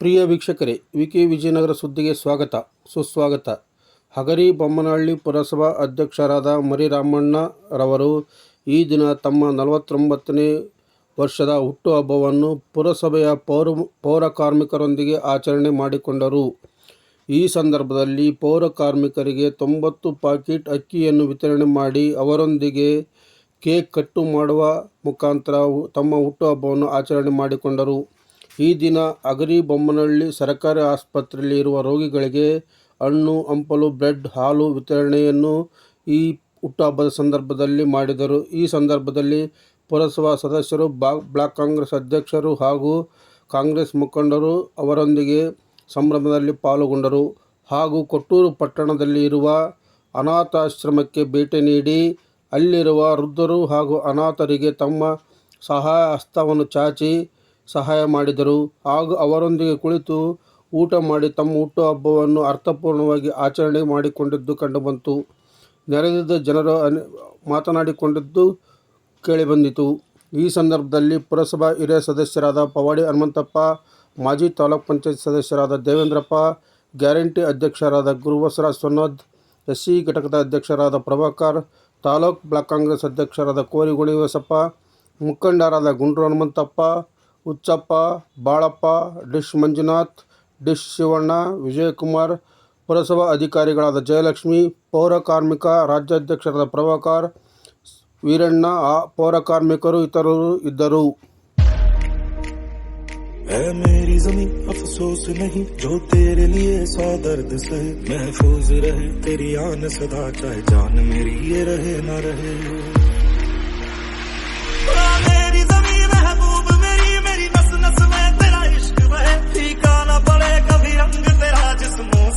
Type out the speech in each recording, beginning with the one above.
ಪ್ರಿಯ ವೀಕ್ಷಕರೇ, ವಿಕೆ ವಿಜಯನಗರ ಸುದ್ದಿಗೆ ಸ್ವಾಗತ. ಸುಸ್ವಾಗತ. ಹಗರಿ ಬೊಮ್ಮನಹಳ್ಳಿ ಪುರಸಭಾ ಅಧ್ಯಕ್ಷರಾದ ಮರಿರಾಮಣ್ಣರವರು ಈ ದಿನ ತಮ್ಮ ನಲವತ್ತೊಂಬತ್ತನೇ ವರ್ಷದ ಹುಟ್ಟುಹಬ್ಬವನ್ನು ಪುರಸಭೆಯ ಪೌರ ಪೌರ ಕಾರ್ಮಿಕರೊಂದಿಗೆ ಆಚರಣೆ ಮಾಡಿಕೊಂಡರು. ಈ ಸಂದರ್ಭದಲ್ಲಿ ಪೌರ ಕಾರ್ಮಿಕರಿಗೆ ತೊಂಬತ್ತು ಪಾಕೆಟ್ ಅಕ್ಕಿಯನ್ನು ವಿತರಣೆ ಮಾಡಿ ಅವರೊಂದಿಗೆ ಕೇಕ್ ಕಟ್ಟು ಮಾಡುವ ಮುಖಾಂತರ ತಮ್ಮ ಹುಟ್ಟುಹಬ್ಬವನ್ನು ಆಚರಣೆ ಮಾಡಿಕೊಂಡರು. ಈ ದಿನ ಅಗರಿ ಬೊಮ್ಮನಹಳ್ಳಿ ಸರ್ಕಾರಿ ಆಸ್ಪತ್ರೆಯಲ್ಲಿ ಇರುವ ರೋಗಿಗಳಿಗೆ ಹಣ್ಣು, ಹಂಪಲು, ಬ್ರೆಡ್, ಹಾಲು ವಿತರಣೆಯನ್ನು ಈ ಹುಟ್ಟುಹಬ್ಬದ ಸಂದರ್ಭದಲ್ಲಿ ಮಾಡಿದರು. ಈ ಸಂದರ್ಭದಲ್ಲಿ ಪುರಸಭಾ ಸದಸ್ಯರು ಬಾ ಬ್ಲಾಕ್ ಕಾಂಗ್ರೆಸ್ ಅಧ್ಯಕ್ಷರು ಹಾಗೂ ಕಾಂಗ್ರೆಸ್ ಮುಖಂಡರು ಅವರೊಂದಿಗೆ ಸಂಭ್ರಮದಲ್ಲಿ ಪಾಲ್ಗೊಂಡರು. ಹಾಗೂ ಕೊಟ್ಟೂರು ಪಟ್ಟಣದಲ್ಲಿ ಇರುವ ಅನಾಥಾಶ್ರಮಕ್ಕೆ ಭೇಟಿ ನೀಡಿ ಅಲ್ಲಿರುವ ವೃದ್ಧರು ಹಾಗೂ ಅನಾಥರಿಗೆ ತಮ್ಮ ಸಹಾಯ ಹಸ್ತವನ್ನು ಚಾಚಿ ಸಹಾಯ ಮಾಡಿದರು. ಹಾಗೂ ಅವರೊಂದಿಗೆ ಕುಳಿತು ಊಟ ಮಾಡಿ ತಮ್ಮ ಹುಟ್ಟುಹಬ್ಬವನ್ನು ಅರ್ಥಪೂರ್ಣವಾಗಿ ಆಚರಣೆ ಮಾಡಿಕೊಂಡಿದ್ದು ಕಂಡುಬಂತು. ನೆರೆದಿದ್ದ ಜನರು ಅನೆ, ಮಾತನಾಡಿಕೊಂಡಿದ್ದು ಕೇಳಿಬಂದಿತು. ಈ ಸಂದರ್ಭದಲ್ಲಿ ಪುರಸಭಾ ಹಿರಿಯ ಸದಸ್ಯರಾದ ಪವಾಡಿ ಹನುಮಂತಪ್ಪ, ಮಾಜಿ ತಾಲೂಕ್ ಪಂಚಾಯತ್ ಸದಸ್ಯರಾದ ದೇವೇಂದ್ರಪ್ಪ, ಗ್ಯಾರಂಟಿ ಅಧ್ಯಕ್ಷರಾದ ಗುರುವಸರ ಸೊನ್ನದ್ ಎಸ್ ಸಿ ಘಟಕದ ಅಧ್ಯಕ್ಷರಾದ ಪ್ರಭಾಕರ್, ತಾಲೂಕ್ ಬ್ಲಾಕ್ ಕಾಂಗ್ರೆಸ್ ಅಧ್ಯಕ್ಷರಾದ ಕೋರಿ ಗುಣಿವಸಪ್ಪ, ಮುಖಂಡರಾದ ಗುಂಡ್ರು ಹನುಮಂತಪ್ಪ ಹುಚ್ಚಪ್ಪ ಬಾಳಪ್ಪ ಡಿಶ್ ಮಂಜುನಾಥ್ ಡಿಶ್ ಶಿವಣ್ಣ ವಿಜಯಕುಮಾರ್ ಪುರಸಭಾ ಅಧಿಕಾರಿಗಳಾದ ಜಯಲಕ್ಷ್ಮಿ ಪೌರ ಕಾರ್ಮಿಕ ರಾಜ್ಯಾಧ್ಯಕ್ಷರಾದ ಪ್ರಭಾಕರ್ ವೀರಣ್ಣ ಆ ಪೌರ ಕಾರ್ಮಿಕರು ಇತರರು ಇದ್ದರು है मेरी जमी अफसोस नहीं जो तेरे लिए सौ दर्द सहे महफूज रहे तेरी आन सदा चाहे जान मेरी ये रहे ना रहे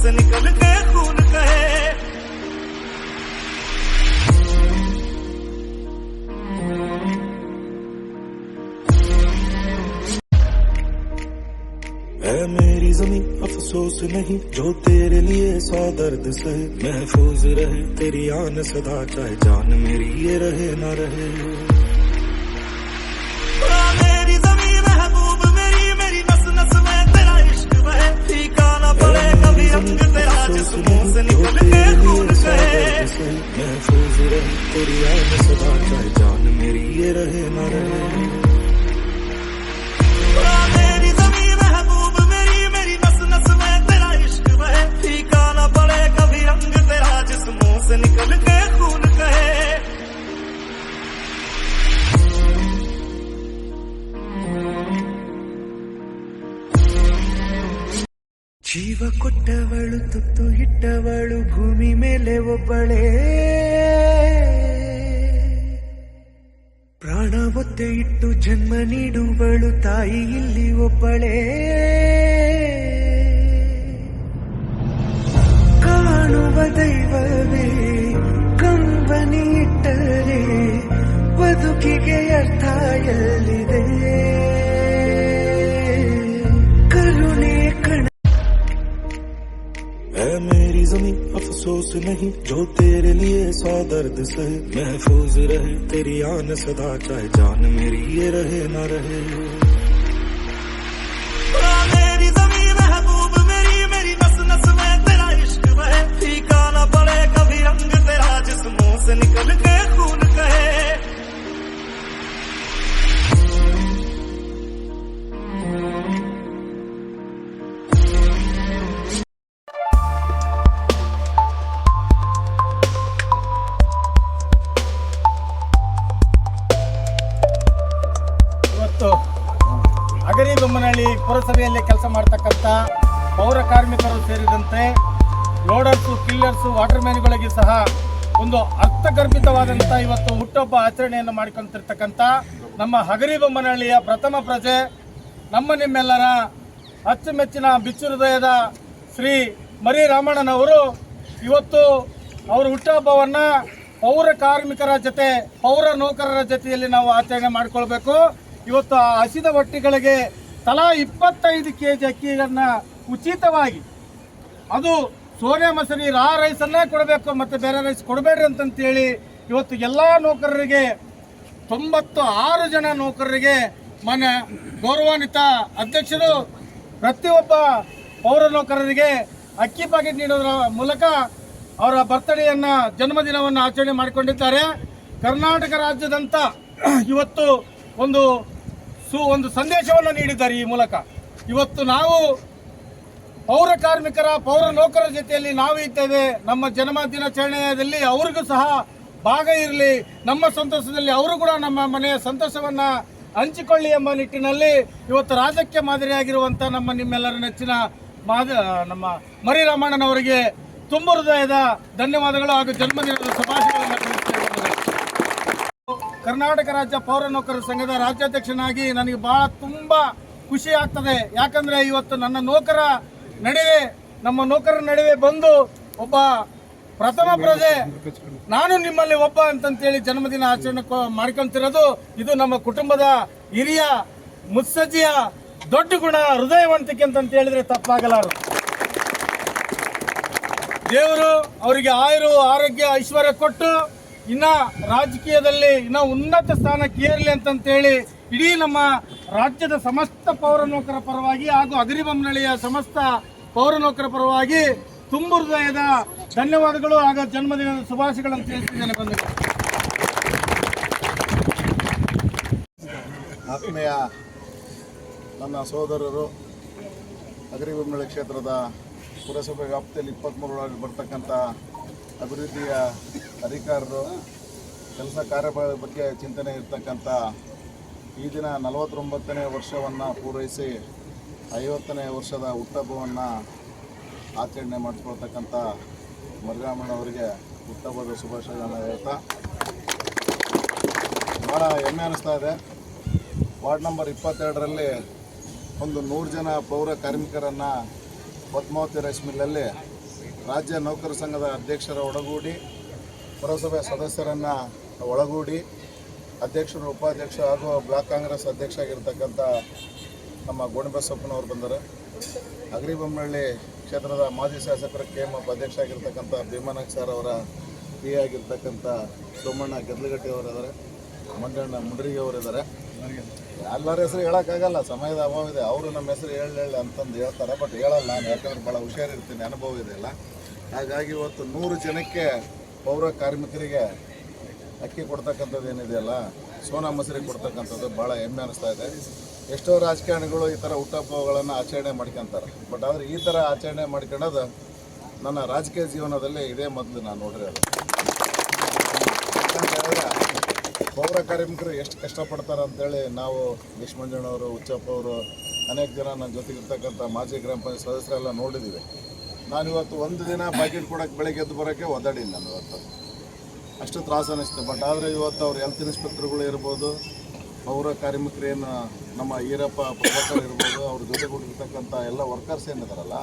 से निकल के खून कहे। मेरी ज़मीन अफसोस नहीं, जो तेरे लिए सौ दर्द सहे महफूज रहे, तेरी आन सदा चाहे जान मेरी ये रहे, ना रहे। ಭೂಮಿ ಮೇಲೆ ಒಬ್ಬಳೇ. ಪ್ರಾಣ ಒತ್ತೆ ಇಟ್ಟು ಜನ್ಮ ನೀಡುವಳು ತಾಯಿ ಇಲ್ಲಿ ಒಬ್ಬಳೇ. ಕಾಣುವ ದೈವವೇ, ಕಂಬನಿ ಇಟ್ಟರೆ, ಬದುಕಿಗೆ ಅರ್ಥ ಎಲ್ಲಿದೆ? अफसोस नहीं, जो तेरे लिए सौ दर्द सहे महफूज रहे। तेरी आन सदा, चाहे जान मेरी ये रहे ना रहे। मेरी जमी महबूब मेरी मेरी नस पड़े कभी तेरा से निकल के ಲೋಡರ್ಸು ಕಿಲ್ಲರ್ಸು ವಾಟರ್ ಮ್ಯಾನ್ಗಳಿಗೆ ಸಹ ಒಂದು ಅರ್ಥಗರ್ಭಿತವಾದಂಥ ಇವತ್ತು ಹುಟ್ಟೊಬ್ಬ ಆಚರಣೆಯನ್ನು ಮಾಡಿಕೊಂತಿರ್ತಕ್ಕಂಥ ನಮ್ಮ ಹಗರಿ ಬೊಮ್ಮನಹಳ್ಳಿಯ ಪ್ರಥಮ ಪ್ರಜೆ, ನಮ್ಮ ನಿಮ್ಮೆಲ್ಲರ ಅಚ್ಚುಮೆಚ್ಚಿನ ಬಿಚ್ಚು ಹೃದಯದ ಶ್ರೀ ಮರಿ ರಾಮಣ್ಣನವರು. ಇವತ್ತು ಅವರ ಹುಟ್ಟಹಬ್ಬವನ್ನು ಪೌರ ಕಾರ್ಮಿಕರ ಜೊತೆ, ಪೌರ ನೌಕರರ ಜೊತೆಯಲ್ಲಿ ನಾವು ಆಚರಣೆ ಮಾಡಿಕೊಳ್ಬೇಕು. ಇವತ್ತು ಆ ಹಸಿದ ಹೊಟ್ಟಿಗಳಿಗೆ ತಲಾ ಇಪ್ಪತ್ತೈದು ಕೆ ಜಿ ಅಕ್ಕಿಯನ್ನು ಉಚಿತವಾಗಿ, ಅದು ಸೋನೆ ಮಸರಿ ಆ ರೈಸನ್ನೇ ಕೊಡಬೇಕು ಮತ್ತು ಬೇರೆ ರೈಸ್ ಕೊಡಬೇಡ್ರಿ ಅಂತಂತೇಳಿ ಇವತ್ತು ಎಲ್ಲ ನೌಕರರಿಗೆ, ತೊಂಬತ್ತು ಆರು ಜನ ನೌಕರರಿಗೆ ಮನೆ ಗೌರವಾನ್ವಿತ ಅಧ್ಯಕ್ಷರು, ಪ್ರತಿಯೊಬ್ಬ ಪೌರ ನೌಕರರಿಗೆ ಅಕ್ಕಿ ಪ್ಯಾಕೆಟ್ ನೀಡೋದ್ರ ಮೂಲಕ ಅವರ ಬರ್ತಡೆಯನ್ನು ಜನ್ಮದಿನವನ್ನು ಆಚರಣೆ ಮಾಡಿಕೊಂಡಿದ್ದಾರೆ. ಕರ್ನಾಟಕ ರಾಜ್ಯದಂತ ಇವತ್ತು ಒಂದು ಸು, ಒಂದು ಸಂದೇಶವನ್ನು ನೀಡಿದ್ದಾರೆ ಈ ಮೂಲಕ. ಇವತ್ತು ನಾವು ಪೌರ ಕಾರ್ಮಿಕರ, ಪೌರ ನೌಕರರ ಜೊತೆಯಲ್ಲಿ ನಾವು ಇದ್ದೇವೆ. ನಮ್ಮ ಜನ್ಮ ದಿನಾಚರಣೆಯಲ್ಲಿ ಅವ್ರಿಗೂ ಸಹ ಭಾಗ ಇರಲಿ. ನಮ್ಮ ಸಂತೋಷದಲ್ಲಿ ಅವರು ಕೂಡ ನಮ್ಮ ಮನೆಯ ಸಂತೋಷವನ್ನು ಹಂಚಿಕೊಳ್ಳಿ ಎಂಬ ನಿಟ್ಟಿನಲ್ಲಿ ಇವತ್ತು ರಾಜಕೀಯ ಮಾದರಿಯಾಗಿರುವಂಥ ನಮ್ಮ ನಿಮ್ಮೆಲ್ಲರ ನೆಚ್ಚಿನ ಮಾದ, ನಮ್ಮ ಮರಿ ರಾಮಣ್ಣನವರಿಗೆ ತುಂಬ ಹೃದಯದ ಧನ್ಯವಾದಗಳು ಹಾಗೂ ಜನ್ಮದಿನದ ಶುಭಾಶಯಗಳನ್ನು ಕರ್ನಾಟಕ ರಾಜ್ಯ ಪೌರ ನೌಕರರ ಸಂಘದ ರಾಜ್ಯಾಧ್ಯಕ್ಷನಾಗಿ ನನಗೆ ಬಹಳ ತುಂಬ ಖುಷಿ ಆಗ್ತದೆ. ಯಾಕಂದ್ರೆ ಇವತ್ತು ನನ್ನ ನೌಕರ ನಡುವೆ ನಮ್ಮ ನೌಕರರ ನಡುವೆ ಬಂದು ಒಬ್ಬ ಪ್ರಥಮ ಪ್ರಜೆ, ನಾನು ನಿಮ್ಮಲ್ಲಿ ಒಬ್ಬ ಅಂತಂತೇಳಿ ಜನ್ಮದಿನ ಆಚರಣೆ ಮಾಡ್ಕೊಂತಿರೋದು, ಇದು ನಮ್ಮ ಕುಟುಂಬದ ಹಿರಿಯ, ಮುತ್ಸಜ್ಜಿಯ ದೊಡ್ಡ ಗುಣ, ಹೃದಯವಂತಿಕೆ ಅಂತಂತ ಹೇಳಿದ್ರೆ ತಪ್ಪಾಗಲಾರದು. ದೇವರು ಅವರಿಗೆ ಆಯುರು, ಆರೋಗ್ಯ, ಐಶ್ವರ್ಯ ಕೊಟ್ಟು ಇನ್ನ ರಾಜಕೀಯದಲ್ಲಿ ಇನ್ನ ಉನ್ನತ ಸ್ಥಾನಕ್ಕೆ ಏರಲಿ ಅಂತಂತೇಳಿ ಇಡೀ ನಮ್ಮ ರಾಜ್ಯದ ಸಮಸ್ತ ಪೌರ ನೌಕರ ಪರವಾಗಿ ಹಾಗೂ ಅಗ್ರಿಬಮ್ನಳಿಯ ಸಮಸ್ತ ಪೌರ ನೌಕರ ಪರವಾಗಿ ತುಂಬ ಹೃದಯದ ಧನ್ಯವಾದಗಳು ಹಾಗೂ ಜನ್ಮದಿನದ ಶುಭಾಶಯಗಳನ್ನು ತಿಳಿಸಿದ್ದೇನೆ ಬಂಧುಗಳು. ಆತ್ಮೀಯ ನನ್ನ ಸಹೋದರರು ಅಗ್ರಿಬಮ್ನಳಿ ಕ್ಷೇತ್ರದ ಪುರಸಭೆ ವ್ಯಾಪ್ತಿಯಲ್ಲಿ ಇಪ್ಪತ್ತ್ಮೂರರಲ್ಲಿ ಬರ್ತಕ್ಕಂಥ ಅಭಿವೃದ್ಧಿಯ ಅಧಿಕಾರರು, ಕೆಲಸ ಕಾರ್ಯಗಳ ಬಗ್ಗೆ ಚಿಂತನೆ ಇರ್ತಕ್ಕಂಥ ಈ ದಿನ ನಲವತ್ತೊಂಬತ್ತನೇ ವರ್ಷವನ್ನು ಪೂರೈಸಿ ಐವತ್ತನೇ ವರ್ಷದ ಹುಟ್ಟಹಬ್ಬವನ್ನು ಆಚರಣೆ ಮಾಡಿಸ್ಕೊಳ್ತಕ್ಕಂಥ ಮರುಗಾಮಣ್ಣವರಿಗೆ ಹುಟ್ಟಹಬ್ಬದ ಶುಭಾಶಯಗಳನ್ನು ಹೇಳ್ತಾ ಭಾಳ ಹೆಮ್ಮೆ ಅನ್ನಿಸ್ತಾ ಇದೆ. ವಾರ್ಡ್ ನಂಬರ್ ಇಪ್ಪತ್ತೆರಡರಲ್ಲಿ ಒಂದು ನೂರು ಜನ ಪೌರ ಕಾರ್ಮಿಕರನ್ನು ಪದ್ಮಾವತಿ ರೈಸ್ ರಾಜ್ಯ ನೌಕರ ಸಂಘದ ಅಧ್ಯಕ್ಷರ ಒಳಗೂಡಿ ಪುರಸಭೆ ಸದಸ್ಯರನ್ನು ಒಳಗೂಡಿ, ಅಧ್ಯಕ್ಷರು, ಉಪಾಧ್ಯಕ್ಷ ಹಾಗೂ ಬ್ಲಾಕ್ ಕಾಂಗ್ರೆಸ್ ಅಧ್ಯಕ್ಷ ಆಗಿರ್ತಕ್ಕಂಥ ನಮ್ಮ ಗೋಣಿಬಸಪ್ಪನವ್ರು ಬಂದರು. ಅಗ್ರಿಬೊಮ್ಮಳ್ಳಿ ಕ್ಷೇತ್ರದ ಮಾಜಿ ಶಾಸಕರ ಕೆ ಎಂ ಎಫ್ ಅಧ್ಯಕ್ಷ ಆಗಿರ್ತಕ್ಕಂಥ ಭೀಮಾನಾಗ್ ಸರ್ ಅವರ ಪಿ ಆಗಿರ್ತಕ್ಕಂಥ ಸೋಮಣ್ಣ ಗೆದ್ಲಗಟ್ಟಿ ಅವರು ಇದ್ದಾರೆ. ಮಂಡಣ್ಣ ಮುಂಡ್ರಿಗೆ ಅವರು ಇದ್ದಾರೆ ಎಲ್ಲರ ಹೆಸರು ಹೇಳೋಕ್ಕಾಗಲ್ಲ, ಸಮಯದ ಅಭಾವ ಇದೆ. ಅವರು ನಮ್ಮ ಹೆಸರು ಹೇಳಿ ಅಂತಂದು ಹೇಳ್ತಾರೆ ಬಟ್ ಹೇಳಲ್ಲ ನಾನು. ಯಾಕಂದ್ರೆ ಭಾಳ ಹುಷಾರಿರ್ತೀನಿ, ಅನುಭವ ಇದೆ ಅಲ್ಲ ಹಾಗಾಗಿ ಇವತ್ತು ನೂರು ಜನಕ್ಕೆ ಪೌರ ಕಾರ್ಮಿಕರಿಗೆ ಅಕ್ಕಿ ಕೊಡ್ತಕ್ಕಂಥದ್ದು ಏನಿದೆಯಲ್ಲ ಸೋನಾ ಮಸೂರಿ ಕೊಡ್ತಕ್ಕಂಥದ್ದು ಭಾಳ ಹೆಮ್ಮೆ ಅನಿಸ್ತಾ ಇದೆ. ಎಷ್ಟೋ ರಾಜಕಾರಣಿಗಳು ಈ ಥರ ಹುಟ್ಟಹಬ್ಬಗಳನ್ನು ಆಚರಣೆ ಮಾಡ್ಕೊತಾರೆ. ಬಟ್ ಆದರೆ ಈ ಥರ ಆಚರಣೆ ಮಾಡ್ಕೊಳ್ಳೋದು ನನ್ನ ರಾಜಕೀಯ ಜೀವನದಲ್ಲಿ ಇದೇ ಮೊದಲು ನಾನು ನೋಡಿರೋದು. ಪೌರ ಕಾರ್ಮಿಕರು ಎಷ್ಟು ಕಷ್ಟಪಡ್ತಾರೆ ಅಂತೇಳಿ ನಾವು ಲಕ್ಷ್ಮಣಣ್ಣವರು ಉಚ್ಚಪ್ಪ ಅವರು, ಅನೇಕ ಜನ ನನ್ನ ಜೊತೆಗಿರ್ತಕ್ಕಂಥ ಮಾಜಿ ಗ್ರಾಮ ಪಂಚಾಯತ್ ಸದಸ್ಯರೆಲ್ಲ ನೋಡಿದ್ದೀವಿ. ನಾನು ಇವತ್ತು ಒಂದು ದಿನ ಪ್ಯಾಕೆಟ್ ಕೊಡೋಕ್ಕೆ ಬೆಳಗ್ಗೆ ಎದ್ದು ಬರೋಕ್ಕೆ ಒದ್ದಾಡಿಲ್ಲ ನಾನು ಇವತ್ತು. ಅಷ್ಟು ತ್ರಾಸ ಅನ್ನಿಸ್ತು ಬಟ್ ಆದರೆ ಇವತ್ತು ಅವ್ರು ಹೆಲ್ತ್ ಇನ್ಸ್ಪೆಕ್ಟರ್ಗಳು ಇರ್ಬೋದು, ಪೌರ ಕಾರ್ಮಿಕರೇನು ನಮ್ಮ ಈರಪ್ಪ ಪ್ರಭಾಕರ್ ಇರ್ಬೋದು, ಅವ್ರ ಜೊತೆಗೂಡಿರ್ತಕ್ಕಂಥ ಎಲ್ಲ ವರ್ಕರ್ಸ್ ಏನಿದಾರಲ್ಲ,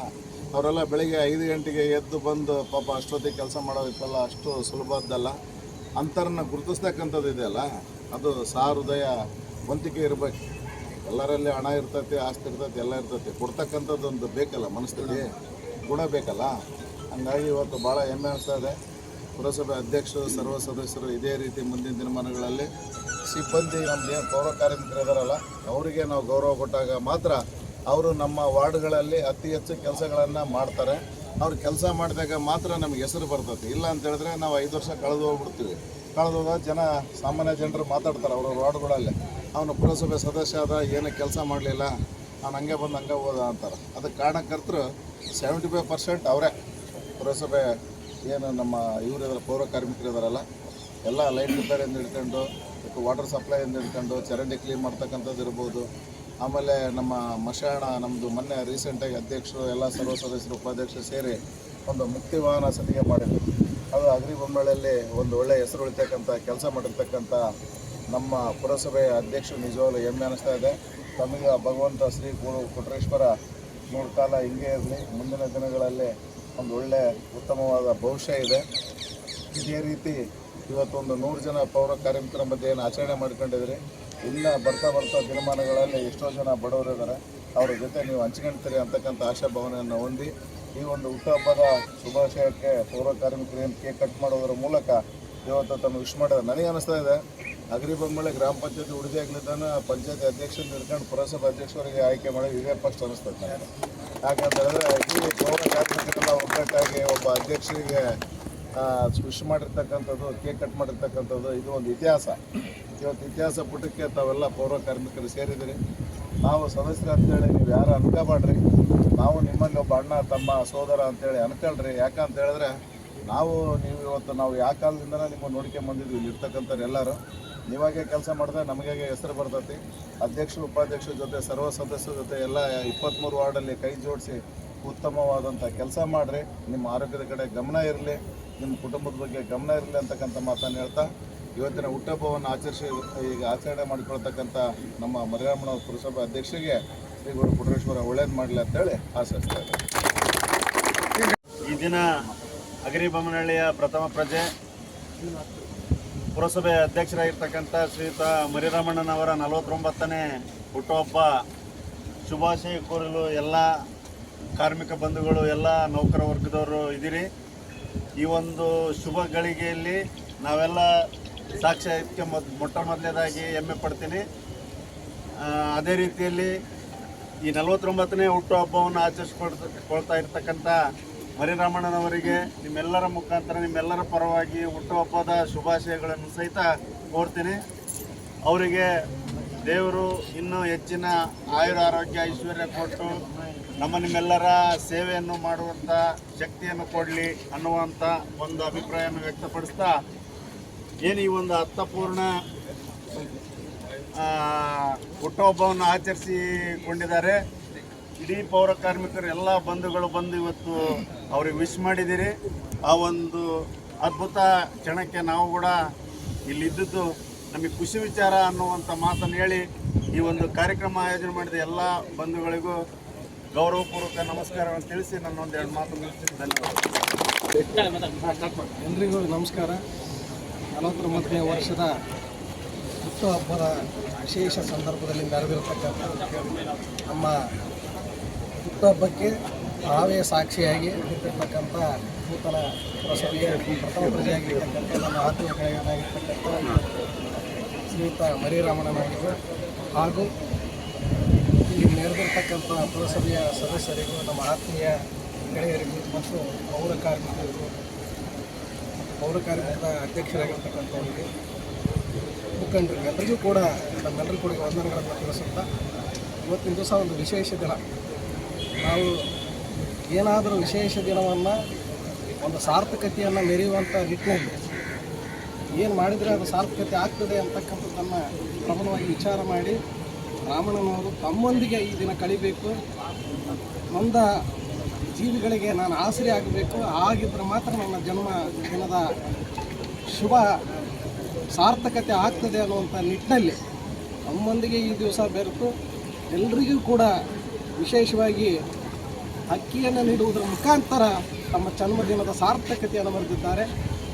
ಅವರೆಲ್ಲ ಬೆಳಿಗ್ಗೆ ಐದು ಗಂಟೆಗೆ ಎದ್ದು ಬಂದು ಪಾಪ ಅಷ್ಟೊತ್ತಿಗೆ ಕೆಲಸ ಮಾಡೋದಕ್ಕೆಲ್ಲ ಅಷ್ಟು ಸುಲಭದ್ದಲ್ಲ. ಅಂತರನ್ನ ಗುರುತಿಸ್ತಕ್ಕಂಥದ್ದು ಇದೆಯಲ್ಲ ಅದು ಹೃದಯ ವಂತಿಕೆ ಇರಬೇಕು. ಎಲ್ಲರಲ್ಲಿ ಹಣ ಇರ್ತೈತಿ, ಆಸ್ತಿ ಇರ್ತೈತಿ, ಎಲ್ಲ ಇರ್ತೈತಿ. ಕೊಡ್ತಕ್ಕಂಥದ್ದು ಒಂದು ಬೇಕಲ್ಲ ಮನಸ್ಥಿತಿ ಗುಣ ಬೇಕಲ್ಲ? ಹಂಗಾಗಿ ಇವತ್ತು ಭಾಳ ಹೆಮ್ಮೆ ಅನಿಸ್ತಾ ಇದೆ. ಪುರಸಭೆ ಅಧ್ಯಕ್ಷರು, ಸರ್ವ ಸದಸ್ಯರು ಇದೇ ರೀತಿ ಮುಂದಿನ ದಿನಮಾನಗಳಲ್ಲಿ ಸಿಬ್ಬಂದಿ ನಮ್ದು ಏನು ಗೌರವ ಕಾರ್ಮಿಕರು ಇದಾರಲ್ಲ, ಅವರಿಗೆ ನಾವು ಗೌರವ ಕೊಟ್ಟಾಗ ಮಾತ್ರ ಅವರು ನಮ್ಮ ವಾರ್ಡ್ಗಳಲ್ಲಿ ಅತಿ ಹೆಚ್ಚು ಕೆಲಸಗಳನ್ನು ಮಾಡ್ತಾರೆ. ಅವ್ರು ಕೆಲಸ ಮಾಡಿದಾಗ ಮಾತ್ರ ನಮಗೆ ಹೆಸರು ಬರ್ತೈತಿ ಇಲ್ಲ ಅಂತ ಹೇಳಿದ್ರೆ ನಾವು ಐದು ವರ್ಷ ಕಳೆದು ಹೋಗ್ಬಿಡ್ತೀವಿ. ಕಳೆದು ಹೋದಾಗ ಜನ ಸಾಮಾನ್ಯ ಜನರು ಮಾತಾಡ್ತಾರೆ ಅವರ ವಾರ್ಡ್ಗಳಲ್ಲಿ. ಅವನು ಪುರಸಭೆ ಸದಸ್ಯ ಆದ, ಏನು ಕೆಲಸ ಮಾಡಲಿಲ್ಲ. ಅವ್ನು ಹಂಗೆ ಬಂದು ಹಂಗೆ ಹೋದ ಅಂತಾರೆ. ಅದಕ್ಕೆ ಕಾರಣಕರ್ತರು ಸೆವೆಂಟಿ ಫೈವ್ ಪರ್ಸೆಂಟ್ ಅವರೇ. ಪುರಸಭೆ ಏನು ನಮ್ಮ ಇವರು ಇದಾರೆ, ಪೌರ ಕಾರ್ಮಿಕರು ಇದಾರಲ್ಲ, ಎಲ್ಲ ಲೈಟ್ ರಿಪೇರಿಯಿಂದ ಹಿಡ್ಕೊಂಡು ವಾಟರ್ ಸಪ್ಲೈಯಿಂದ ಹಿಡ್ಕೊಂಡು, ಚರಂಡಿ ಕ್ಲೀನ್ ಮಾಡ್ತಕ್ಕಂಥದ್ದು ಇರ್ಬೋದು. ಆಮೇಲೆ ನಮ್ಮ ಮಶಾಣ ನಮ್ಮದು ಮೊನ್ನೆ ರೀಸೆಂಟಾಗಿ ಅಧ್ಯಕ್ಷರು, ಎಲ್ಲ ಸರ್ವ ಸದಸ್ಯರು, ಉಪಾಧ್ಯಕ್ಷರು ಸೇರಿ ಒಂದು ಮುಕ್ತಿ ವಾಹನ ಸಲಿಗೆ ಮಾಡಿದ್ರು. ಅದು ಅಗ್ರಿ ಬೊಮ್ಮಳಲ್ಲಿ ಒಂದು ಒಳ್ಳೆಯ ಹೆಸರು ಉಳಿತಕ್ಕಂಥ ಕೆಲಸ ಮಾಡಿರ್ತಕ್ಕಂಥ ನಮ್ಮ ಪುರಸಭೆಯ ಅಧ್ಯಕ್ಷರು ನಿಜವಾಗ್ಲೂ ಹೆಮ್ಮೆ ಅನ್ನಿಸ್ತಾ ಇದೆ. ತಮಗೆ ಭಗವಂತ ಶ್ರೀ ಗುರು ಕೊಟ್ರೇಶ್ವರ ಮೂರು ಕಾಲ ಹಿಂಗೆ ಇರಲಿ, ಮುಂದಿನ ದಿನಗಳಲ್ಲಿ ಒಂದು ಒಳ್ಳೆಯ ಉತ್ತಮವಾದ ಭವಿಷ್ಯ ಇದೆ. ಇದೇ ರೀತಿ ಇವತ್ತೊಂದು ನೂರು ಜನ ಪೌರ ಕಾರ್ಮಿಕರ ಮಧ್ಯೆ ಏನು ಆಚರಣೆ ಮಾಡ್ಕೊಂಡಿದ್ರಿ. ಇನ್ನು ಬರ್ತಾ ಬರ್ತಾ ದಿನಮಾನಗಳಲ್ಲಿ ಎಷ್ಟೋ ಜನ ಬಡವರು ಇದ್ದಾರೆ ಅವ್ರ ಜೊತೆ ನೀವು ಹಂಚ್ಕೊಂತೀರಿ ಅಂತಕ್ಕಂಥ ಆಶಾಭಾವನೆಯನ್ನು ಹೊಂದಿ, ಈ ಒಂದು ಹುಟ್ಟುಹಬ್ಬದ ಶುಭಾಶಯಕ್ಕೆ ಪೌರ ಕಾರ್ಮಿಕರಿಗೆ ಕೇಕ್ ಕಟ್ ಮಾಡೋದ್ರ ಮೂಲಕ ಇವತ್ತು ತಮ್ಮ ವಿಶ್ ಮಾಡಿದ್ರೆ ನನಗೆ ಅನಿಸ್ತಾ ಇದೆ ಅಗ್ರಿಬೊಮ್ಮಳೆ ಗ್ರಾಮ ಪಂಚಾಯತಿ ಉಳಿದಾಗ್ಲಿದ್ದಾನ ಪಂಚಾಯತಿ ಅಧ್ಯಕ್ಷ ಹಿಡ್ಕೊಂಡು ಪುರಸಭಾ ಅಧ್ಯಕ್ಷರಿಗೆ ಆಯ್ಕೆ ಮಾಡಿ ಇದೇ ಪಕ್ಷ ಅನಿಸ್ತದೆ ನನಗೆ. ಈ ಪೌರ ಕಾರ್ಮಿಕರೆಲ್ಲ ಒಗ್ಗಟ್ಟಾಗಿ ಒಬ್ಬ ಅಧ್ಯಕ್ಷರಿಗೆ ವಿಶ್ ಮಾಡಿರ್ತಕ್ಕಂಥದ್ದು, ಕೇಕ್ ಕಟ್ ಮಾಡಿರ್ತಕ್ಕಂಥದ್ದು ಇದು ಒಂದು ಇತಿಹಾಸ. ಇವತ್ತು ಇತಿಹಾಸ ಪುಟಕ್ಕೆ ತಾವೆಲ್ಲ ಪೌರ ಕಾರ್ಮಿಕರು ಸೇರಿದಿರಿ ನಾವು ಸದಸ್ಯರು ಅಂತೇಳಿ ನೀವು ಯಾರು ಅನ್ಕೋಬೇಡ್ರಿ. ನಾವು ನಿಮ್ಮಲ್ಲಿ ಒಬ್ಬ ಅಣ್ಣ, ತಮ್ಮ, ಸೋದರ ಅಂತೇಳಿ ಅನ್ಕೊಳ್ರಿ. ಯಾಕಂತ ಹೇಳಿದ್ರೆ, ನಾವು, ನೀವು ಇವತ್ತು ನಾವು ಯಾವ ಕಾಲದಿಂದನೇ ನಿಮ್ಮನ್ನು ನೋಡಿಕೆ ಬಂದಿದ್ವಿ ಇಲ್ಲಿ ಇರ್ತಕ್ಕಂಥವ್ರು ಎಲ್ಲರೂ. ನೀವಾಗೆ ಕೆಲಸ ಮಾಡಿದ್ರೆ ನಮಗೆ ಹೆಸರು ಬರ್ತೈತಿ? ಅಧ್ಯಕ್ಷರು, ಉಪಾಧ್ಯಕ್ಷರ ಜೊತೆ, ಸರ್ವ ಸದಸ್ಯರ ಜೊತೆ ಎಲ್ಲ ಇಪ್ಪತ್ತ್ಮೂರು ವಾರ್ಡಲ್ಲಿ ಕೈ ಜೋಡಿಸಿ ಉತ್ತಮವಾದಂಥ ಕೆಲಸ ಮಾಡಿರಿ. ನಿಮ್ಮ ಆರೋಗ್ಯದ ಕಡೆ ಗಮನ ಇರಲಿ. ನಿಮ್ಮ ಕುಟುಂಬದ ಬಗ್ಗೆ ಗಮನ ಇರಲಿ ಅಂತಕ್ಕಂಥ ಮಾತನ್ನು ಹೇಳ್ತಾ ಇವತ್ತಿನ ಹುಟ್ಟಹಬ್ಬವನ್ನು ಆಚರಿಸಿ, ಈಗ ಆಚರಣೆ ಮಾಡಿಕೊಳ್ತಕ್ಕಂಥ ನಮ್ಮ ಮರಿರಾಮಣ್ಣ ಪುರಸಭಾ ಅಧ್ಯಕ್ಷರಿಗೆ ಶ್ರೀ ಗುರು ಪುಟರೇಶ್ವರ ಒಳ್ಳೇದು ಮಾಡಲಿ ಅಂತೇಳಿ ಆಶಿಸ್ತಾ ಇದ್ದಾರೆ ಈ ದಿನ ಅಗರಿಬೊಮ್ಮನಹಳ್ಳಿಯ ಪ್ರಥಮ ಪ್ರಜೆ, ಪುರಸಭೆ ಅಧ್ಯಕ್ಷರಾಗಿರ್ತಕ್ಕಂಥ ಶ್ರೀಯುತ ಮರಿರಾಮಣ್ಣನವರ ನಲವತ್ತೊಂಬತ್ತನೇ ಹುಟ್ಟುಹಬ್ಬ. ಶುಭಾಶಯ ಕೋರಲು ಎಲ್ಲ ಕಾರ್ಮಿಕ ಬಂಧುಗಳು, ಎಲ್ಲ ನೌಕರ ವರ್ಗದವರು ಇದ್ದೀರಿ. ಈ ಒಂದು ಶುಭ ಗಳಿಗೆಯಲ್ಲಿ ನಾವೆಲ್ಲ ಸಾಕ್ಷ್ಯಕ್ಕೆ ಮೊದ್ ಮೊಟ್ಟ ಮೊದಲನೇದಾಗಿ ಹೆಮ್ಮೆ ಪಡ್ತೀನಿ. ಅದೇ ರೀತಿಯಲ್ಲಿ ಈ ನಲವತ್ತೊಂಬತ್ತನೇ ಹುಟ್ಟುಹಬ್ಬವನ್ನು ಆಚರಿಸ್ಕೊಳ್ತಾ ಇರ್ತಕ್ಕಂಥ ಮರಿರಾಮಣ್ಣನವರಿಗೆ ನಿಮ್ಮೆಲ್ಲರ ಮುಖಾಂತರ, ನಿಮ್ಮೆಲ್ಲರ ಪರವಾಗಿ ಹುಟ್ಟುಹಬ್ಬದ ಶುಭಾಶಯಗಳನ್ನು ಸಹಿತ ಕೋರ್ತೀನಿ. ಅವರಿಗೆ ದೇವರು ಇನ್ನೂ ಹೆಚ್ಚಿನ ಆಯುರ ಆರೋಗ್ಯ, ಐಶ್ವರ್ಯ ಕೊಟ್ಟು ನಮ್ಮ ನಿಮ್ಮೆಲ್ಲರ ಸೇವೆಯನ್ನು ಮಾಡುವಂಥ ಶಕ್ತಿಯನ್ನು ಕೊಡಲಿ ಅನ್ನುವಂಥ ಒಂದು ಅಭಿಪ್ರಾಯವನ್ನು ವ್ಯಕ್ತಪಡಿಸ್ತಾ ಏನು ಈ ಒಂದು ಅರ್ಥಪೂರ್ಣ ಹುಟ್ಟುಹಬ್ಬವನ್ನು ಆಚರಿಸಿಕೊಂಡಿದ್ದಾರೆ. ಇಡೀ ಪೌರ ಕಾರ್ಮಿಕರು, ಎಲ್ಲ ಬಂಧುಗಳು ಬಂದು ಇವತ್ತು ಅವ್ರಿಗೆ ವಿಶ್ ಮಾಡಿದ್ದೀರಿ. ಆ ಒಂದು ಅದ್ಭುತ ಕ್ಷಣಕ್ಕೆ ನಾವು ಕೂಡ ಇಲ್ಲಿದ್ದು ನಮಗೆ ಖುಷಿ ವಿಚಾರ ಅನ್ನುವಂಥ ಮಾತನ್ನು ಹೇಳಿ ಈ ಒಂದು ಕಾರ್ಯಕ್ರಮ ಆಯೋಜನೆ ಮಾಡಿದ ಎಲ್ಲ ಬಂಧುಗಳಿಗೂ ಗೌರವಪೂರ್ವಕ ನಮಸ್ಕಾರವನ್ನು ತಿಳಿಸಿ ನನ್ನ ಒಂದು ಎರಡು ಮಾತು ಧನ್ಯವಾದ ಎಲ್ರಿಗೂ ನಮಸ್ಕಾರ. ನಲವತ್ತೊಂಬತ್ತನೇ ವರ್ಷದ ಹುಟ್ಟುಹಬ್ಬದ ವಿಶೇಷ ಸಂದರ್ಭದಲ್ಲಿ ಮೆರೆದಿರತಕ್ಕಂಥ ನಮ್ಮ ಹುಟ್ಟುಹಬ್ಬಕ್ಕೆ ತಾವೇ ಸಾಕ್ಷಿಯಾಗಿ ನಿಂತಿರ್ತಕ್ಕಂಥ ನೂತನ ಪುರಸಭೆಯ ಪ್ರಥಮ ಪ್ರಜೆಯಾಗಿರ್ತಕ್ಕಂಥ ನಮ್ಮ ಆತ್ಮೀಯ ಗೆಳೆಯನಾಗಿರ್ತಕ್ಕಂಥ ಶ್ರೀಯುತ ಮರಿರಾಮಣ್ಣನಾಗಿದ್ದರು ಹಾಗೂ ಇಲ್ಲಿ ನೆರೆದಿರ್ತಕ್ಕಂಥ ಪುರಸಭೆಯ ಸದಸ್ಯರಿಗೂ, ನಮ್ಮ ಆತ್ಮೀಯ ಗೆಳೆಯರಿಗೂ ಮತ್ತು ಪೌರ ಕಾರ್ಮಿಕರಿಗೂ ಪೌರ ಕಾರ್ಯಕ್ರಮದ ಅಧ್ಯಕ್ಷರಾಗಿರ್ತಕ್ಕಂಥವರಿಗೆ ಮುಖಂಡರಿಗೆ, ಎಲ್ಲರಿಗೂ ಕೂಡ ನಮ್ಮೆಲ್ಲರಿಗೂ ಕೂಡ ವಂದನೆಗಳನ್ನು ತಿಳಿಸುತ್ತಾ ಇವತ್ತಿನ ದಿವಸ ಒಂದು ವಿಶೇಷ ದಿನ. ನಾವು ಏನಾದರೂ ವಿಶೇಷ ದಿನವನ್ನು, ಒಂದು ಸಾರ್ಥಕತೆಯನ್ನು ಮೆರೆಯುವಂಥ ನಿಟ್ಟಿನಲ್ಲಿ ಏನು ಮಾಡಿದರೆ ಅದು ಸಾರ್ಥಕತೆ ಆಗ್ತದೆ ಅಂತಕ್ಕಂಥದ್ದನ್ನು ಪ್ರಬಲವಾಗಿ ವಿಚಾರ ಮಾಡಿ ರಾಮಣ್ಣನವರು ತಮ್ಮೊಂದಿಗೆ ಈ ದಿನ ಕಳಿಬೇಕು. ನೊಂದ ಜೀವಿಗಳಿಗೆ ನಾನು ಆಸರೆ ಆಗಬೇಕು, ಆಗಿದ್ರೆ ಮಾತ್ರ ನನ್ನ ಜನ್ಮ ದಿನದ ಶುಭ ಸಾರ್ಥಕತೆ ಆಗ್ತದೆ ಅನ್ನುವಂಥ ನಿಟ್ಟಿನಲ್ಲಿ ನಮ್ಮೊಂದಿಗೆ ಈ ದಿವಸ ಬೆರೆತು ಎಲ್ರಿಗೂ ಕೂಡ ವಿಶೇಷವಾಗಿ ಅಕ್ಕಿಯನ್ನು ನೀಡುವುದರ ಮುಖಾಂತರ ತಮ್ಮ ಜನ್ಮದಿನದ ಸಾರ್ಥಕತೆಯನ್ನು ಬರೆದಿದ್ದಾರೆ.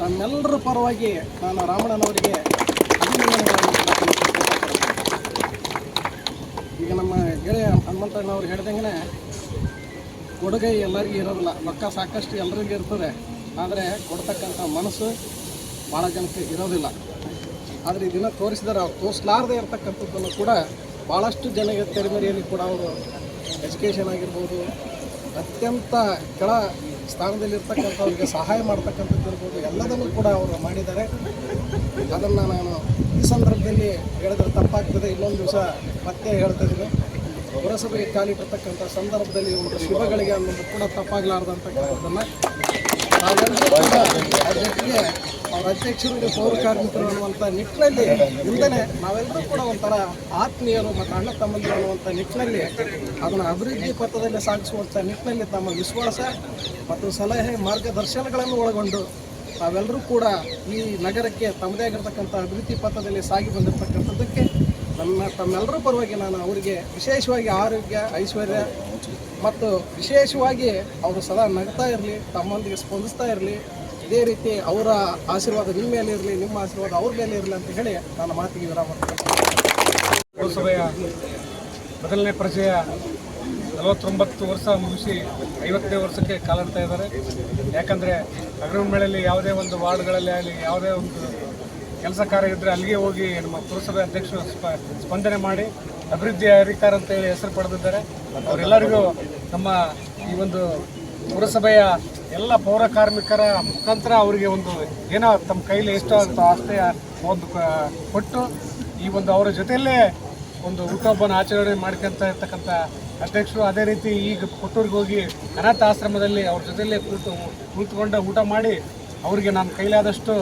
ತಮ್ಮೆಲ್ಲರ ಪರವಾಗಿ ನಾನು ರಾಮಣ್ಣನವರಿಗೆ ಈಗ ನಮ್ಮ ಗೆಳೆಯ ಹನುಮಂತಣ್ಣವ್ರು ಹೇಳ್ದಂಗೆ ಕೊಡುಗೈ ಎಲ್ಲರಿಗೂ ಇರೋದಿಲ್ಲ. ರೊಕ್ಕ ಸಾಕಷ್ಟು ಎಲ್ಲರಿಗೂ ಇರ್ತದೆ. ಆದರೆ ಕೊಡ್ತಕ್ಕಂಥ ಮನಸ್ಸು ಭಾಳ ಜನಕ್ಕೆ ಇರೋದಿಲ್ಲ. ಆದರೆ ಇದನ್ನು ತೋರಿಸಿದರೆ, ಅವ್ರು ತೋರಿಸ್ಲಾರ್ದೇ ಇರತಕ್ಕಂಥದ್ದನ್ನು ಕೂಡ ಭಾಳಷ್ಟು ಜನಗೆ ತೆರೆಮರೆಯಲ್ಲಿ ಕೂಡ ಅವರು ಎಜುಕೇಷನ್ ಆಗಿರ್ಬೋದು, ಅತ್ಯಂತ ಕೆಳ ಸ್ಥಾನದಲ್ಲಿರ್ತಕ್ಕಂಥವ್ರಿಗೆ ಸಹಾಯ ಮಾಡ್ತಕ್ಕಂಥದ್ದು ಇರ್ಬೋದು, ಎಲ್ಲದನ್ನು ಕೂಡ ಅವರು ಮಾಡಿದ್ದಾರೆ. ಅದನ್ನು ನಾನು ಈ ಸಂದರ್ಭದಲ್ಲಿ ಹೇಳಿದ್ರೆ ತಪ್ಪಾಗ್ತದೆ. ಇನ್ನೊಂದು ದಿವಸ ಮತ್ತೆ ಹೇಳ್ತಾ ಇದ್ದೀನಿ. ಪುರಸಭೆಗೆ ಕಾಲಿಟ್ಟಿರ್ತಕ್ಕಂಥ ಸಂದರ್ಭದಲ್ಲಿ ಒಂದು ಶುಭಗಳಿಗೆ ಅನ್ನೋದು ಕೂಡ ತಪ್ಪಾಗಲಾರ್ದಂತಕ್ಕಂಥದ್ದನ್ನು ನಾವೆಲ್ಲರೂ ಜೊತೆಗೆ ಅವ್ರ ಅಧ್ಯಕ್ಷರಿಗೆ ಪೌರ ಕಾರ್ಮಿಕರು ಅನ್ನುವಂಥ ನಿಟ್ಟಿನಲ್ಲಿ ಮುಂದೆ ನಾವೆಲ್ಲರೂ ಕೂಡ ಒಂಥರ ಆತ್ಮೀಯರು ಮತ್ತು ಅಣ್ಣ ತಮ್ಮಂದಿರು ಅನ್ನುವಂಥ ನಿಟ್ಟಿನಲ್ಲಿ ಅದನ್ನು ಅಭಿವೃದ್ಧಿ ಪಥದಲ್ಲಿ ಸಾಗಿಸುವಂಥ ನಿಟ್ಟಿನಲ್ಲಿ ತಮ್ಮ ವಿಶ್ವಾಸ ಮತ್ತು ಸಲಹೆ ಮಾರ್ಗದರ್ಶನಗಳನ್ನು ಒಳಗೊಂಡು ತಾವೆಲ್ಲರೂ ಕೂಡ ಈ ನಗರಕ್ಕೆ ತಮ್ಮದೇ ಆಗಿರ್ತಕ್ಕಂಥ ಅಭಿವೃದ್ಧಿ ಪಥದಲ್ಲಿ ಸಾಗಿ ಬಂದಿರತಕ್ಕಂಥದ್ದಕ್ಕೆ ನನ್ನ ತಮ್ಮೆಲ್ಲರ ಪರವಾಗಿ ನಾನು ಅವರಿಗೆ ವಿಶೇಷವಾಗಿ ಆರೋಗ್ಯ, ಐಶ್ವರ್ಯ ಮತ್ತು ವಿಶೇಷವಾಗಿ ಅವರು ಸದಾ ನಗ್ತಾ ಇರಲಿ, ತಮ್ಮೊಂದಿಗೆ ಸ್ಪಂದಿಸ್ತಾ ಇರಲಿ. ಇದೇ ರೀತಿ ಅವರ ಆಶೀರ್ವಾದ ನಿಮ್ಮ ಮೇಲೆ ಇರಲಿ, ನಿಮ್ಮ ಆಶೀರ್ವಾದ ಅವ್ರ ಮೇಲೆ ಇರಲಿ ಅಂತ ಹೇಳಿ ನನ್ನ ಮಾತಿಗೆ ವಿರಾಮ ಸಭೆಯ ಪುರಸಭೆಯ ಮೊದಲನೇ ಪ್ರಜೆಯ ನಲವತ್ತೊಂಬತ್ತು ವರ್ಷ ಮುಗಿಸಿ ಐವತ್ತನೇ ವರ್ಷಕ್ಕೆ ಕಾಲಿಡ್ತಾ ಇದ್ದಾರೆ. ಯಾಕಂದರೆ ಅಗ್ರಮೇಳಲ್ಲಿ ಯಾವುದೇ ಒಂದು ವಾರ್ಡ್ಗಳಲ್ಲಿ ಆಗಲಿ, ಯಾವುದೇ ಒಂದು ಕೆಲಸ ಕಾರ್ಯ ಇದ್ದರೆ ಅಲ್ಲಿಗೆ ಹೋಗಿ ನಮ್ಮ ಪುರಸಭೆ ಅಧ್ಯಕ್ಷರು ಸ್ಪ- ಸ್ಪಂದನೆ ಮಾಡಿ ಅಭಿವೃದ್ಧಿ ಅಧಿಕಾರ ಅಂತ ಹೇಳಿ ಹೆಸರು ಪಡೆದಿದ್ದಾರೆ. ಅವರೆಲ್ಲರಿಗೂ ನಮ್ಮ ಈ ಒಂದು ಪುರಸಭೆಯ ಎಲ್ಲ ಪೌರ ಕಾರ್ಮಿಕರ ಮುಖಾಂತರ ಅವರಿಗೆ ಒಂದು ಏನೋ ತಮ್ಮ ಕೈಲಿ ಎಷ್ಟೋ ಅಂತ ಆಸ್ತಿಯ ಒಂದು ಕೊಟ್ಟು ಈ ಒಂದು ಅವರ ಜೊತೆಯಲ್ಲೇ ಒಂದು ಹುಟ್ಟುಹಬ್ಬನ ಆಚರಣೆ ಮಾಡ್ಕೊಂತ ಇರ್ತಕ್ಕಂಥ ಅಧ್ಯಕ್ಷರು ಅದೇ ರೀತಿ ಈಗ ಕೊಟ್ಟೂರಿಗೆ ಹೋಗಿ ಅನಾಥ ಆಶ್ರಮದಲ್ಲಿ ಅವ್ರ ಜೊತೆಯಲ್ಲೇ ಕೂತು ಕುಳಿತುಕೊಂಡು ಊಟ ಮಾಡಿ ಅವರಿಗೆ ನಾನು ಕೈಲಾದಷ್ಟು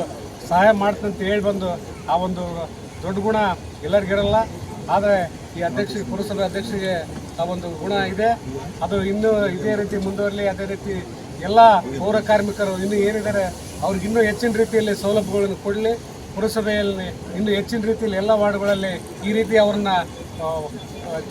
ಸಹಾಯ ಅಂತ ಹೇಳಿ ಬಂದು ಆ ಒಂದು ದೊಡ್ಡ ಗುಣ ಎಲ್ಲರಿಗಿರಲ್ಲ. ಆದರೆ ಈ ಅಧ್ಯಕ್ಷ ಪುರಸಭೆ ಅಧ್ಯಕ್ಷರಿಗೆ ಆ ಒಂದು ಗುಣ ಇದೆ. ಅದು ಇನ್ನೂ ಇದೇ ರೀತಿ ಮುಂದುವರಲಿ, ಅದೇ ರೀತಿ ಎಲ್ಲ ಪೌರ ಕಾರ್ಮಿಕರು ಇನ್ನೂ ಏನಿದ್ದಾರೆ, ಅವ್ರಿಗೆ ಇನ್ನೂ ಹೆಚ್ಚಿನ ರೀತಿಯಲ್ಲಿ ಸೌಲಭ್ಯಗಳನ್ನು ಕೊಡಲಿ. ಪುರಸಭೆಯಲ್ಲಿ ಇನ್ನೂ ಹೆಚ್ಚಿನ ರೀತಿಯಲ್ಲಿ ಎಲ್ಲ ವಾರ್ಡ್ಗಳಲ್ಲಿ ಈ ರೀತಿ ಅವ್ರನ್ನ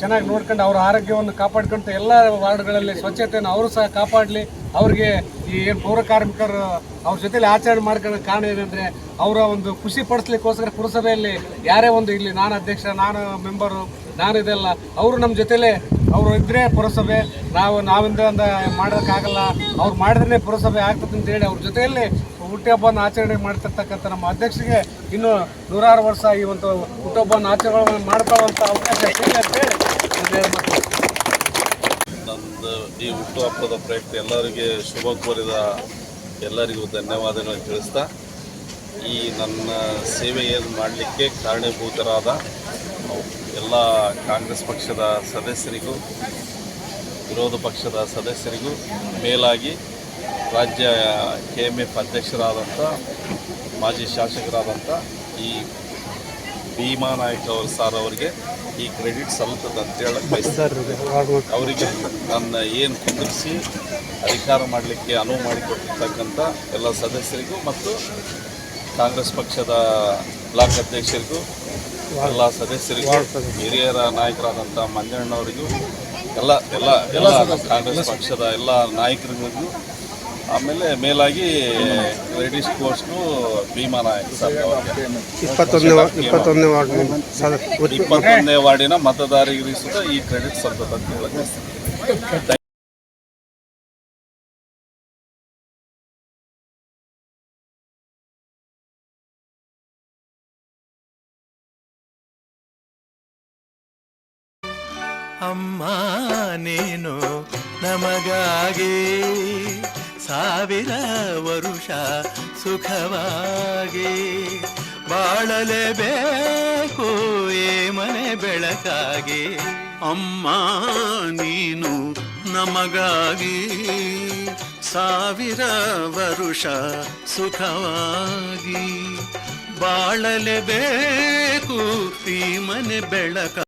ಚೆನ್ನಾಗಿ ನೋಡ್ಕೊಂಡು ಅವರ ಆರೋಗ್ಯವನ್ನು ಕಾಪಾಡ್ಕೊಂತ ಎಲ್ಲ ವಾರ್ಡ್ಗಳಲ್ಲಿ ಸ್ವಚ್ಛತೆಯನ್ನು ಅವರು ಸಹ ಕಾಪಾಡಲಿ. ಅವ್ರಿಗೆ ಈ ಏನು ಪೌರ ಕಾರ್ಮಿಕರು ಅವ್ರ ಜೊತೆಲಿ ಆಚರಣೆ ಮಾಡ್ಕೊಳ್ಳೋ ಕಾರಣ ಏನಂದರೆ ಅವರ ಒಂದು ಖುಷಿ ಪಡಿಸ್ಲಿಕ್ಕೋಸ್ಕರ ಪುರಸಭೆಯಲ್ಲಿ ಯಾರೇ ಒಂದು ಇಲ್ಲಿ ನಾನು ಅಧ್ಯಕ್ಷ, ನಾನು ಮೆಂಬರು, ನಾನು ಇದೆಲ್ಲ, ಅವರು ನಮ್ಮ ಜೊತೆಲೇ ಅವರು ಇದ್ದರೆ ಪುರಸಭೆ, ನಾವು ನಾವಿಂದ ಮಾಡೋಕ್ಕಾಗಲ್ಲ, ಅವ್ರು ಮಾಡಿದ್ರೆ ಪುರಸಭೆ ಆಗ್ತದೆ ಅಂತೇಳಿ ಅವ್ರ ಜೊತೆಯಲ್ಲಿ ಹುಟ್ಟುಹಬ್ಬವನ್ನು ಆಚರಣೆ ಮಾಡ್ತಿರ್ತಕ್ಕಂಥ ನಮ್ಮ ಅಧ್ಯಕ್ಷರಿಗೆ ಇನ್ನು ನೂರಾರು ವರ್ಷ ಈ ಒಂದು ಹುಟ್ಟುಹಬ್ಬವನ್ನು ಆಚರಣೆ ಮಾಡ್ಕೊಳ್ಳುವಂಥ ಅವಕಾಶ ಇದೆ ಅಂತ ಹೇಳಿ ನಾನು ಹೇಳಿ ಮಾತು ನಂದು ಈ ಹುಟ್ಟುಹಬ್ಬದ ಪ್ರಯುಕ್ತ ಎಲ್ಲರಿಗೆ ಶುಭ ಕೋರಿದ ಎಲ್ಲರಿಗೂ ಧನ್ಯವಾದಗಳನ್ನು ತಿಳಿಸ್ತಾ, ಈ ನನ್ನ ಏನು ಮಾಡಲಿಕ್ಕೆ ಕಾರಣೀಭೂತರಾದ ಎಲ್ಲ ಕಾಂಗ್ರೆಸ್ ಪಕ್ಷದ ಸದಸ್ಯರಿಗೂ, ವಿರೋಧ ಪಕ್ಷದ ಸದಸ್ಯರಿಗೂ ಮೇಲಾಗಿ ರಾಜ್ಯ ಕೆ ಎಂ ಎಫ್ ಅಧ್ಯಕ್ಷರಾದಂಥ, ಮಾಜಿ ಶಾಸಕರಾದಂಥ ಈ ಭೀಮಾ ನಾಯಕ್ ಅವರು ಸರ್ ಅವರಿಗೆ ಈ ಕ್ರೆಡಿಟ್ ಸಲ್ಲುತ್ತದೆ ಅಂತ ಹೇಳಕ್ಕೆ ಬಯಸ್ತಾರೆ ಅವರಿಗೆ ನನ್ನ ಏನು ಕುಂದಿರಿಸಿ ಅಧಿಕಾರ ಮಾಡಲಿಕ್ಕೆ ಅನುವು ಮಾಡಿಕೊಟ್ಟಿರ್ತಕ್ಕಂಥ ಎಲ್ಲ ಸದಸ್ಯರಿಗೂ ಮತ್ತು ಕಾಂಗ್ರೆಸ್ ಪಕ್ಷದ ಬ್ಲಾಕ್ ಅಧ್ಯಕ್ಷರಿಗೂ, ಎಲ್ಲ ಸದಸ್ಯರಿಗೂ, ಹಿರಿಯರ ನಾಯಕರಾದಂಥ ಮಂಜಣ್ಣವರಿಗೂ, ಎಲ್ಲ ಎಲ್ಲ ಎಲ್ಲ ಕಾಂಗ್ರೆಸ್ ಪಕ್ಷದ ಎಲ್ಲ ನಾಯಕರಿಗೂ ಆಮೇಲೆ ಮೇಲಾಗಿ ಲೇಡೀಸ್ ಕೋರ್ಸ್ಗೂ ಭೀಮಾ ನಾಯಕ್ ಸರ್ ಅವರಿಗೆ. ಇಪ್ಪತ್ತೊಂದನೇ ವಾ- ಇಪ್ಪತ್ತೊಂದನೇ ವಾರ್ಡ್ ಸದ- ಇಪ್ಪತ್ತೊಂದನೇ ವಾರ್ಡಿನ ಮತದಾರರಿಗೆ ಸುತ್ತ ಈ ಕ್ರೆಡಿಟ್ ಸಲ್ತದೆ ಅಂತ ಹೇಳಕ್ಕೆ ಅಮ್ಮ ನೀನು ನಮಗಾಗಿ ಸಾವಿರ ವರುಷ ಸುಖವಾಗಿ ಬಾಳಲೇಬೇಕು ಏ ಮನೆ ಬೆಳಕಾಗಿ. ಅಮ್ಮ, ನೀನು ನಮಗಾಗಿ ಸಾವಿರ ವರುಷ ಸುಖವಾಗಿ ಬಾಳಲೇಬೇಕು ಈ ಮನೆ ಬೆಳಕ